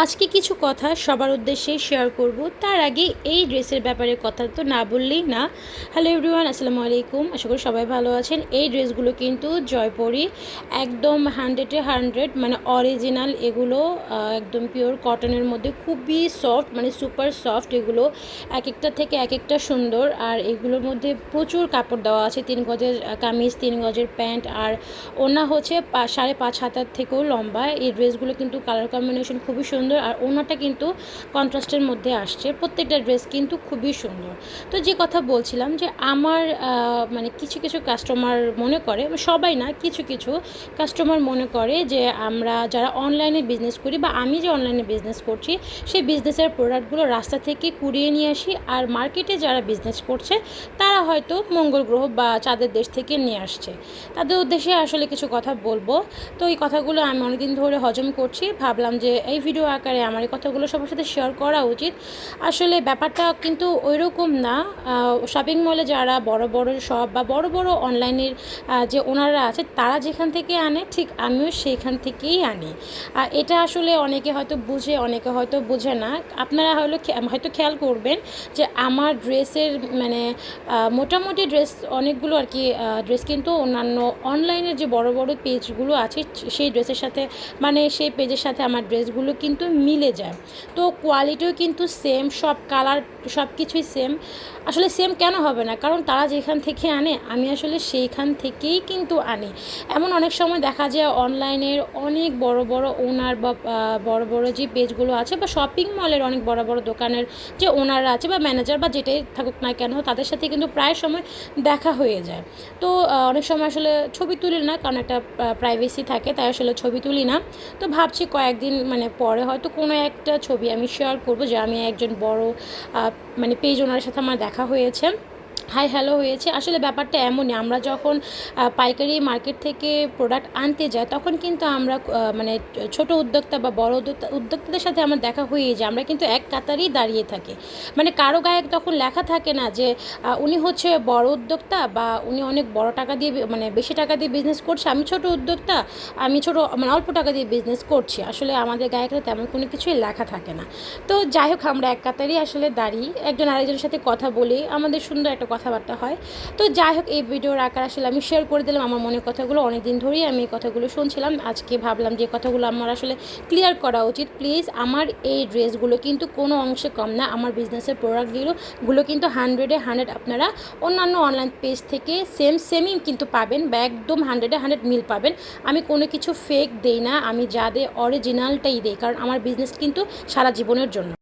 আজকে কিছু কথা সবার উদ্দেশ্যে শেয়ার করব। তার আগে এই ড্রেসের ব্যাপারে কথা তো না বললেই না। হ্যালো এভরিওয়ান আসসালামু আলাইকুম। আশা করি সবাই ভালো আছেন। এই ড্রেসগুলো কিন্তু জয়পুরি, একদম হান্ড্রেডে হান্ড্রেড মানে অরিজিনাল এগুলো একদম পিওর কটনের মধ্যে খুবই সফট মানে সুপার সফট এগুলো। এক একটা থেকে এক একটা সুন্দর। আর এগুলোর মধ্যে প্রচুর কাপড় দেওয়া আছে, তিন গজের কামিজ, তিন গজের প্যান্ট। আর ওনা হচ্ছে সাড়ে পাঁচ হাতার থেকেও লম্বা। এই ড্রেসগুলো কিন্তু কালার কম্বিনেশন খুবই সুন্দর আর ওনাটা কিন্তু কন্ট্রাস্টের মধ্যে আসছে। প্রত্যেকটা ড্রেস কিন্তু খুবই সুন্দর। তো যে কথা বলছিলাম যে আমার মানে কিছু কিছু কাস্টমার মনে করে, সবাই না, কিছু কিছু কাস্টমার মনে করে যে আমরা যারা অনলাইনে বিজনেস করি বা আমি যে অনলাইনে বিজনেস করছি, সেই বিজনেসের প্রোডাক্টগুলো রাস্তা থেকে কুড়িয়ে নিয়ে আসি আর মার্কেটে যারা বিজনেস করছে, তারা হয়তো মঙ্গল গ্রহ বা চাঁদের দেশ থেকে নিয়ে আসছে। তাদের উদ্দেশ্যে আসলে কিছু কথা বলব। তো এই কথাগুলো আমি অনেকদিন ধরে হজম করছি। ভাবলাম যে এই ভিডিও আকারে আমার এই কথাগুলো সবার সাথে শেয়ার করা উচিত। আসলে ব্যাপারটা কিন্তু ওই রকম না শপিং মলে যারা বড় বড় শপ বা বড় বড় অনলাইনের যে ওনারা আছে, তারা যেখান থেকে আনে, ঠিক আমিও সেখান থেকেই আনি। আর এটা আসলে অনেকে হয়তো বুঝে, অনেকে হয়তো বুঝে না। আপনারা হলো হয়তো খেয়াল করবেন যে আমার ড্রেসের মানে মোটামুটি ড্রেস অনেকগুলো আর কি ড্রেস কিন্তু অন্যান্য অনলাইনের যে বড় বড় পেজগুলো আছে, সেই ড্রেসের সাথে মানে সেই পেজের সাথে আমার ড্রেসগুলো কিন্তু মিলে যায়। তো কোয়ালিটিও কিন্তু সেম সব কালার সব কিছুই সেম আসলে সেম কেন হবে না? কারণ তারা যেখান থেকে আনে, আমি আসলে সেইখান থেকেই কিন্তু আনি। এমন অনেক সময় দেখা যায় অনলাইনের অনেক বড় বড় ওনার বা বড় বড় যে পেজগুলো আছে বা শপিং মলের অনেক বড় বড় দোকানের যে ওনাররা আছে বা ম্যানেজার বা যেটাই থাকুক না কেন, তাদের সাথে কিন্তু প্রায় সময় দেখা হয়ে যায়। তো অনেক সময় আসলে ছবি তুলি না, কারণ একটা প্রাইভেসি থাকে, তাই আসলে ছবি তুলি না। তো ভাবছি কয়েকদিন মানে পরে হয়তো কোনো একটা ছবি আমি শেয়ার করব যে আমি একজন বড় মানে পেজ ওনার সাথে আমার দেখা হয়েছে। হাই হ্যালো হয়েছে। আসলে ব্যাপারটা এমনই, আমরা যখন পাইকারি মার্কেট থেকে প্রোডাক্ট আনতে যাই, তখন কিন্তু আমরা মানে ছোট উদ্যোক্তা বা বড় উদ্যোক্তা, উদ্যোক্তাদের সাথে আমার দেখা হয়ে যায়। আমরা কিন্তু এক কাতারেই দাঁড়িয়ে থাকি। মানে কারও গায়ে তখন লেখা থাকে না যে উনি হচ্ছে বড় উদ্যোক্তা বা উনি অনেক বড় টাকা দিয়ে মানে বেশি টাকা দিয়ে বিজনেস করছে। আমি ছোট উদ্যোক্তা, আমি ছোট মানে অল্প টাকা দিয়ে বিজনেস করছি। আসলে আমাদের গায়ে তেমন কোনো কিছুই লেখা থাকে না। তো যাই হোক, আমরা এক কাতারই আসলে দাঁড়িয়ে, একজন আরেকজনের সাথে কথা বলি, আমাদের সুন্দর একটা কথাবার্তা হয়। তো যাই হোক, এই ভিডিওর আকার আসলে আমি শেয়ার করে দিলাম। আমার মনের কথাগুলো অনেক দিন ধরেই আমি এই কথাগুলো শুনছিলাম। আজকে ভাবলাম যে কথাগুলো আমার আসলে ক্লিয়ার করা উচিত। প্লিজ আমার এই ড্রেসগুলো কিন্তু কোনো অংশে কম না। আমার বিজনেসের প্রোডাক্টগুলো গুলো কিন্তু হান্ড্রেডে হান্ড্রেড আপনারা অন্যান্য অনলাইন পেজ থেকে সেম সেমই কিন্তু পাবেন বা একদম হান্ড্রেডে হান্ড্রেড মিল পাবেন। আমি কোনো কিছু ফেক দেই না। আমি যা দেই অরিজিনালটাই দেই। কারণ আমার বিজনেস কিন্তু সারা জীবনের জন্য।